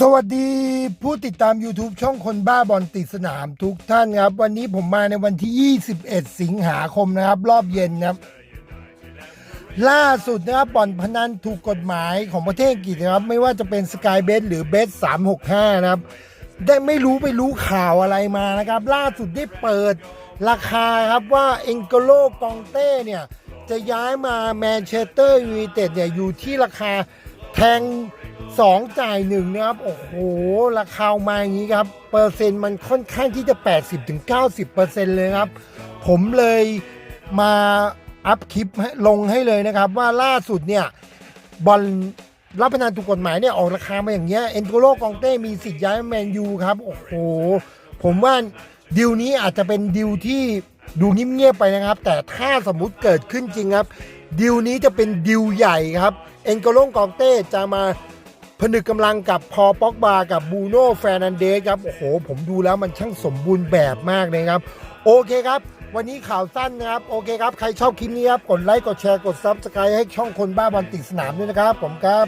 สวัสดีผู้ติดตาม YouTube ช่องคนบ้าบอลติดสนามทุกท่านครับ วันนี้ผมมาในวันที่ 21 สิงหาคมนะครับ รอบเย็นนะครับ ล่าสุดนะครับบ่อนพนันถูกกฎหมายของประเทศอังกฤษนะครับ ไม่ว่าจะเป็นสกายเบสหรือเบส365 นะครับ ได้ไม่รู้ไปรู้ข่าวอะไรมานะครับ ล่าสุดได้เปิดราคาครับว่าเอ็งโกโลกองเต้เนี่ย จะย้ายมาแมนเชสเตอร์ยูไนเต็ดเนี่ยอยู่ที่ราคา แทง2จ่ายหนึ่งนะครับ โอ้โห ราคามาอย่างนี้ครับ เปอร์เซ็นต์มันค่อนข้างที่จะ 80-90%เลยครับ ผมเลยมาอัพคลิปให้ลงให้เลยนะครับ ว่าล่าสุดเนี่ยบอลรับพนันถูกกฎหมายเนี่ย ออกราคามาอย่างเงี้ยเอ็นโกโลกองเต้มีสิทธิ์ย้ายแมนยูครับ โอ้โห ผมว่าดิวนี้อาจจะเป็นดิวที่ดูเงียบๆไปนะครับ แต่ถ้าสมมุติเกิดขึ้นจริงครับดิวนี้จะเป็นดิวใหญ่ครับ เอ็นโกโลกองเต้จะมาผนึกกำลังกับพอป็อกบากับบูโน่แฟร์นันเดสครับ โอ้โห ผมดูแล้วมันช่างสมบูรณ์แบบมากเลยครับ โอเคครับ วันนี้ข่าวสั้นนะครับ โอเคครับ ใครชอบคลิปนี้ครับ กดไลค์ กดแชร์ กดซับสไครต์ให้ช่องคนบ้าบอลติดสนามด้วยนะครับ ผมครับ